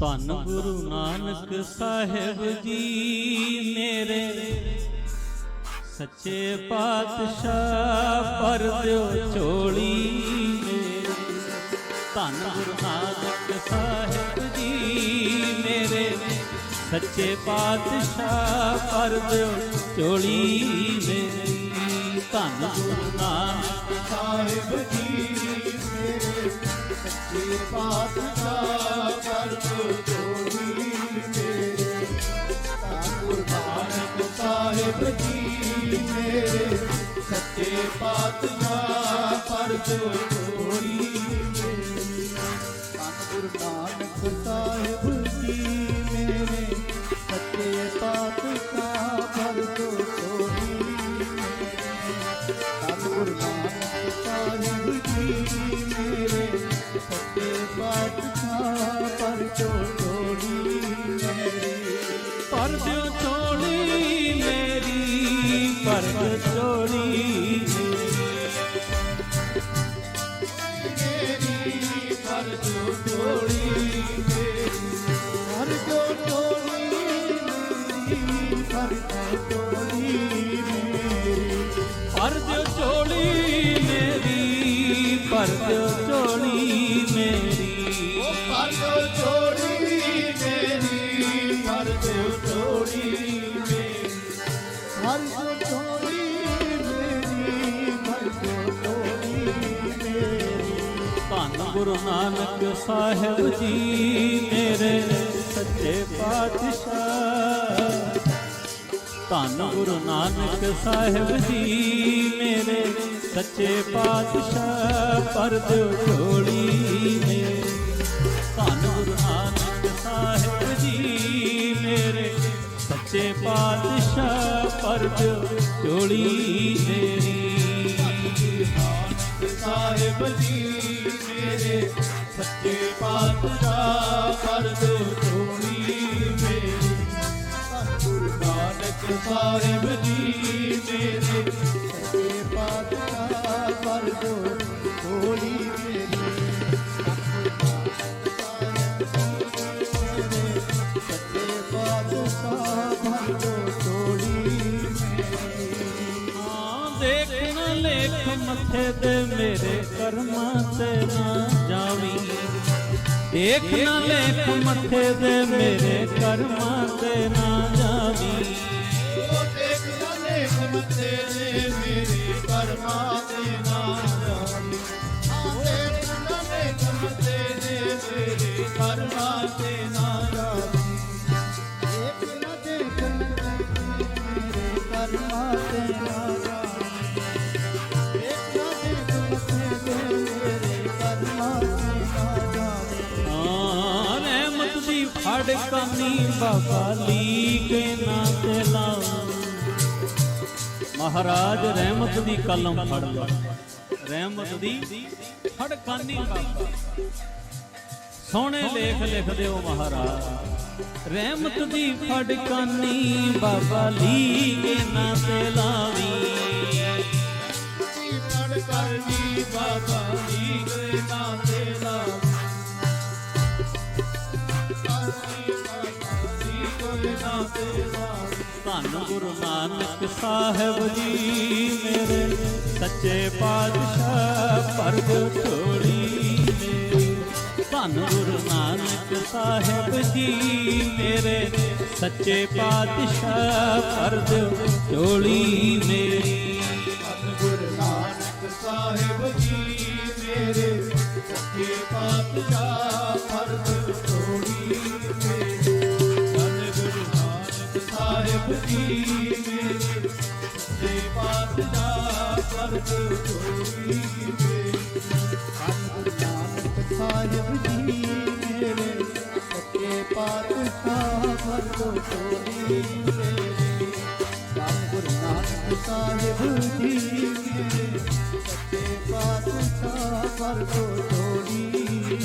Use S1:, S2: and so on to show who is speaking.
S1: ਧੰਨ ਗੁਰੂ ਨਾਨਕ ਸਾਹਿਬ ਜੀ ਮੇਰੇ। ਸੱਚੇ ਪਾਤਸ਼ਾਹ ਪਰ ਦਿਓ ਝੋਲੀ ਮੇਰੀ। ਧੰਨ ਗੁਰੂ ਨਾਨਕ ਸਾਹਿਬ ਜੀ ਮੇਰੇ। ਸੱਚੇ ਪਾਤਸ਼ਾਹ ਪਰ ਦਿਓ ਝੋਲੀ ਮੇਰੀ। ਧੰਨ ਗੁਰੂ ਨਾਨਕ
S2: ਸਾਹਿਬ ਜੀ ਮੇਰੇ। ਸੱਚੇ ਪਾਤਸ਼ਾਹ ਪਾਤਸ਼ਾਹ ਕਰ ਜੋੜੀ ਮੇਰੀ ਤਾਂ ਗੁਰੂ ਨਾਨਕ ਸਾਹਿਬ ਜੀ ਮੇਰੇ ਸੱਚੇ ਪਾਤਸ਼ਾਹ ਕਰ ਜੋੜੀ ਧੰਨ ਗੁਰੂ ਨਾਨਕ ਸਾਹਿਬ ਜੀ ਮੇਰੇ। ਸੱਚੇ ਪਾਤਸ਼ਾਹ ਪਰ ਚੋੜੀ ਮੇਰੇ,
S1: ਪਰ ਦਿਓ ਝੋਲੀ ਮੇਰੀ। ਪਰ
S2: ਮੇਰੀ ਹਰ ਜੋ ਮੇਰੀ
S1: ਪਰ ਦਿਓ ਝੋਲੀ ਮੇਰੀ ਪਰ ਦਿਓ ਝੋਲੀ ਮੇਰੀ
S2: ਉਹ ਪਰ ਜੋ ਚੋੜੀ ਮੇਰੀ ਪਰ ਜੋ ਚੋੜੀ ਮੇਰੀ ਹਰ ਜੋ ਚੋੜੀ ਮੇਰੀ ਹਰ ਜੋ ਚੋੜੀ ਮੇਰੀ
S1: ਧੰਨ ਗੁਰੂ ਨਾਨਕ ਸਾਹਿਬ ਜੀ ਮੇਰੇ ਸੱਚੇ ਪਾਤਸ਼ਾਹ। ਧੰਨ ਗੁਰੂ ਨਾਨਕ ਸਾਹਿਬ ਜੀ ਮੇਰੇ ਸੱਚੇ ਪਾਤਸ਼ਾਹ, ਪਰ ਦਿਓ ਝੋਲੀ ਮੇਰੀ। ਧੰਨ ਗੁਰੂ ਨਾਨਕ ਸਾਹਿਬ ਜੀ ਮੇਰੇ ਸੱਚੇ ਪਾਤਸ਼ਾਹ, ਪਰ ਦਿਓ ਝੋਲੀ ਮੇਰੀ।
S2: ਸਾਹਿਬ ਜੀ ਮੇਰੇ ਸੱਚੇ ਪਾਤਸ਼ਾਹ, ਪਰ ਦੋ ਸਾਹਿਬ ਜੀ ਮੇਰੇ, ਸੱਚੇ ਪਾਤਸ਼ਾਹ ਕਰ ਦੋ ਚੋਣੀ ਮੇਰੀ ਸੱਚੇ ਪਾਤਸ਼ਾਹ ਕਰ ਦੋ ਚੋਣੀ ਮੇਰੀ
S1: ਹਾਂ ਦੇਖ ਲੇਖ ਮੱਥੇ ਤੇ ਮੇਰੇ ਕਰਮਾਂ ਤੇ ਨਾ ਜਾਵੀਂ। ਦੇਖ ਨਾ ਲੇਖ ਮੱਥੇ ਤੇ ਮੇਰੇ ਕਰਮਾਂ ਤੇ ਨਾ ਜਾਵੀਂ।
S2: ਉਹ ਦੇਖ ਲੇਖ ਨੇ ਮੇਰੇ ਪਰਮਾ ਦੇ ਨਾ ਜਾਣੀ ਆ ਦੇਖ ਲੇਖ ਮੱਥੇ ਨੇ ਮੇਰੇ ਕਰਮਾਂ ਤੇ ਨਾ ਜਾਣੀ ਦੇਖ ਨਾ
S1: ਫੜ ਕਮੀ ਬਾਬਾ ਲੀਕੇ ਨਾ ਤੇ ਮਹਾਰਾਜ ਰਹਿਮਤ ਦੀ ਕਲਮ ਫੜ ਲੈ ਰਹਿਮਤ ਦੀ ਫੜ ਸੋਹਣੇ ਲੇਖ ਲਿਖ ਦਿਓ ਮਹਾਰਾਜ। ਰਹਿਮਤ ਦੀ ਫੜਕਾਨੀ ਬਾਬਾ, ਲੀਕੇ ਨਾ ਤੇ ਲਾਵੀ।
S2: ਜੀ ਬਾਬਾ ਜੀ ਦੇ
S1: ਗੁਰੂ ਨਾਨਕ ਸਾਹਿਬ ਜੀ ਮੇਰੇ, ਸੱਚੇ ਪਾਤਸ਼ਾਹ ਪਰਦ ਝੋਲੀ ਮੇਰੀ। ਧੰਨ ਗੁਰੂ ਨਾਨਕ ਸਾਹਿਬ ਜੀ ਮੇਰੇ, ਸੱਚੇ ਪਾਤਸ਼ਾਹ ਪਰਦ ਝੋਲੀ ਮੇਰੀ।
S2: ਧੰਨ ਗੁਰੂ ਨਾਨਕ ਸਾਹਿਬ ਜੀ ਮੇਰੇ, ਸੱਚੇ ਪਾਤਸ਼ਾਹ ਫਰਜ਼ ਸਾਹਿਬ ਜੀ ਮੇਰੇ ਸੱਚੇ ਪਾਤਸ਼ਾਹ ਫਰਜ਼ ਤੋੜੀ ਮੇਰੇ ਧੰਨ ਨਾਨਕ ਸਾਹਿਬ ਜੀ ਮੇਰੇ ਸੱਚੇ ਪਾਤਸ਼ਾਹ ਫਰਜ਼ ਤੋੜੀ ਮੇਰੇ ਧੰਨ ਨਾਨਕ ਸਾਹਿਬ ਜੀ ਮੇਰੇ ਸੱਚੇ ਪਾਤਸ਼ਾਹ ਪਰ ਕੋ ਮੇਰੀ